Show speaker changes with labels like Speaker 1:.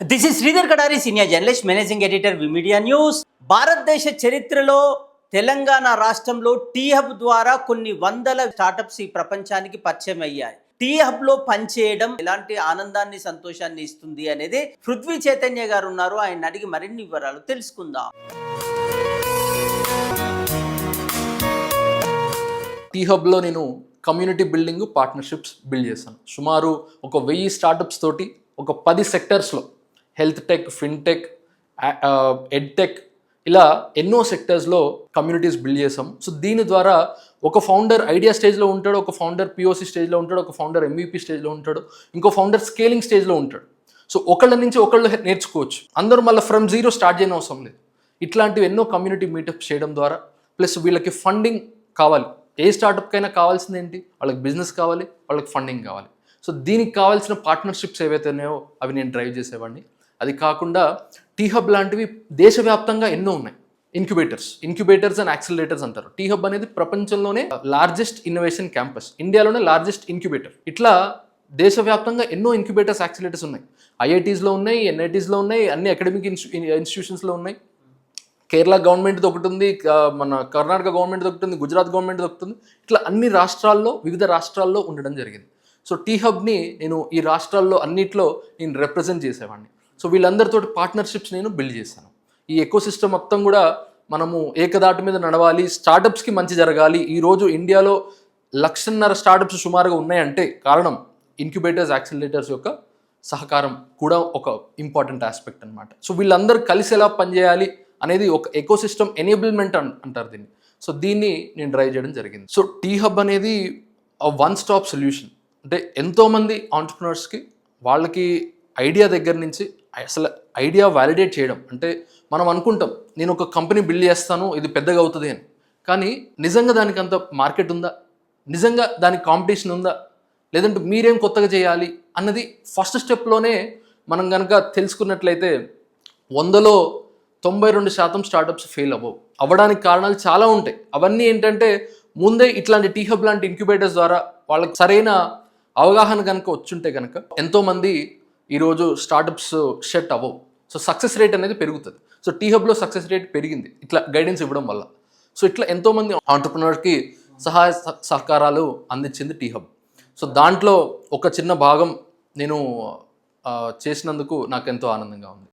Speaker 1: This is Sridhar Kadari senior journalist managing editor media news భారతదేశ చరిత్రలో తెలంగాణ రాష్ట్రంలో tea hub ద్వారా కొన్ని వందల స్టార్టప్స్ ఈ ప్రపంచానికి పరిచయం అయ్యాయి. టీ హబ్లో పనిచేయడం ఎలాంటి ఆనందాన్ని సంతోషాన్ని ఇస్తుంది అనేది పృథ్వీ చైతన్య గారు ఉన్నారు. ఆయన అడిగి మరిన్ని వివరాలు తెలుసుకుందాం.
Speaker 2: టీ హబ్లో నేను కమ్యూనిటీ బిల్డింగ్ పార్ట్నర్షిప్స్ బిల్డ్ చేశాను. సుమారు ఒక వెయ్యి స్టార్టప్స్ తోటి ఒక పది సెక్టర్స్లో హెల్త్ టెక్ ఫిన్టెక్ ఎడ్టెక్ ఇలా ఎన్నో సెక్టర్స్లో కమ్యూనిటీస్ బిల్డ్ చేసాం. సో దీని ద్వారా ఒక ఫౌండర్ ఐడియా స్టేజ్లో ఉంటాడు ఒక ఫౌండర్ పిఓసి స్టేజ్లో ఉంటాడు ఒక ఫౌండర్ ఎంవీపీ స్టేజ్లో ఉంటాడు ఇంకో ఫౌండర్ స్కేలింగ్ స్టేజ్లో ఉంటాడు. సో ఒకళ్ళ నుంచి ఒకళ్ళు నేర్చుకోవచ్చు. అందరూ మళ్ళీ ఫ్రమ్ జీరో స్టార్ట్ చేయని అవసరం లేదు. ఇట్లాంటివి ఎన్నో కమ్యూనిటీ మీటప్స్ చేయడం ద్వారా ప్లస్ వీళ్ళకి ఫండింగ్ కావాలి. ఏ స్టార్టప్కైనా కావాల్సింది ఏంటి? వాళ్ళకి బిజినెస్ కావాలి వాళ్ళకి ఫండింగ్ కావాలి. సో దీనికి కావాల్సిన పార్ట్నర్షిప్స్ ఏవైతే ఉన్నాయో అవి నేను డ్రైవ్ చేసేవాడిని. అది కాకుండా టీ హబ్ లాంటివి దేశవ్యాప్తంగా ఎన్నో ఉన్నాయి. ఇన్క్యుబేటర్స్ ఇన్క్యుబేటర్స్ అండ్ యాక్సిలరేటర్స్ అంటారు. టీ హబ్ అనేది ప్రపంచంలోనే లార్జెస్ట్ ఇన్నోవేషన్ క్యాంపస్ ఇండియాలోనే లార్జెస్ట్ ఇన్క్యుబేటర్ ఇట్లా దేశవ్యాప్తంగా ఎన్నో ఇన్క్యుబేటర్స్ యాక్సిలేటర్స్ ఉన్నాయి. ఐఐటీస్లో ఉన్నాయి ఎన్ఐటీస్లో ఉన్నాయి అన్ని అకాడమిక్ ఇన్స్టిట్యూషన్స్లో ఉన్నాయి. కేరళ గవర్నమెంట్ది ఒకటి ఉంది మన కర్ణాటక గవర్నమెంట్ ఒకటి ఉంది గుజరాత్ గవర్నమెంట్ ఒకటి ఉంది. ఇట్లా అన్ని రాష్ట్రాల్లో వివిధ రాష్ట్రాల్లో ఉండడం జరిగింది. సో టీ హబ్ని నేను ఈ రాష్ట్రాల్లో అన్నిట్లో నేను రిప్రజెంట్ చేసేవాడిని. సో వీళ్ళందరితో పార్ట్నర్షిప్స్ నేను బిల్డ్ చేశాను. ఈ ఎకో సిస్టమ్ మొత్తం కూడా మనము ఏకదాటి మీద నడవాలి స్టార్టప్స్కి మంచి జరగాలి. ఈరోజు ఇండియాలో లక్షన్నర స్టార్టప్స్ సుమారుగా ఉన్నాయంటే కారణం ఇన్క్యుబేటర్స్ యాక్సిలేటర్స్ యొక్క సహకారం కూడా ఒక ఇంపార్టెంట్ ఆస్పెక్ట్ అన్నమాట. సో వీళ్ళందరూ కలిసి ఎలా పనిచేయాలి అనేది ఒక ఎకోసిస్టమ్ ఎనేబుల్మెంట్ అంటారు దీన్ని. సో దీన్ని నేను డ్రైవ్ చేయడం జరిగింది. సో టీ హబ్ అనేది వన్ స్టాప్ సొల్యూషన్ అంటే ఎంతోమంది ఆంటర్ప్రినర్స్కి వాళ్ళకి ఐడియా దగ్గర నుంచి అసలు ఐడియా వ్యాలిడేట్ చేయడం. అంటే మనం అనుకుంటాం నేను ఒక కంపెనీ బిల్డ్ చేస్తాను ఇది పెద్దగా అవుతుంది అని. కానీ నిజంగా దానికి అంత మార్కెట్ ఉందా? నిజంగా దానికి కాంపిటీషన్ ఉందా? లేదంటే మీరేం కొత్తగా చేయాలి అన్నది ఫస్ట్ స్టెప్లోనే మనం కనుక తెలుసుకున్నట్లయితే వందలో తొంభై రెండు శాతం స్టార్టప్స్ ఫెయిల్ అవ్వవు. అవ్వడానికి కారణాలు చాలా ఉంటాయి. అవన్నీ ఏంటంటే ముందే ఇట్లాంటి టీ హబ్ లాంటి ఇంక్యుబేటర్స్ ద్వారా వాళ్ళకి సరైన అవగాహన కనుక వచ్చుంటే కనుక ఎంతోమంది ఈరోజు స్టార్టప్స్ షెట్ అవ్వవు. సో సక్సెస్ రేట్ అనేది పెరుగుతుంది. సో టీ హబ్లో సక్సెస్ రేట్ పెరిగింది. ఇట్లా గైడెన్స్ ఇవ్వడం వల్ల. సో ఇట్లా ఎంతోమంది ఆంటర్ప్రినర్కి సహాయ సహకారాలు అందించింది టీ హబ్. సో దాంట్లో ఒక చిన్న భాగం నేను చేసినందుకు నాకు ఎంతో ఆనందంగా ఉంది.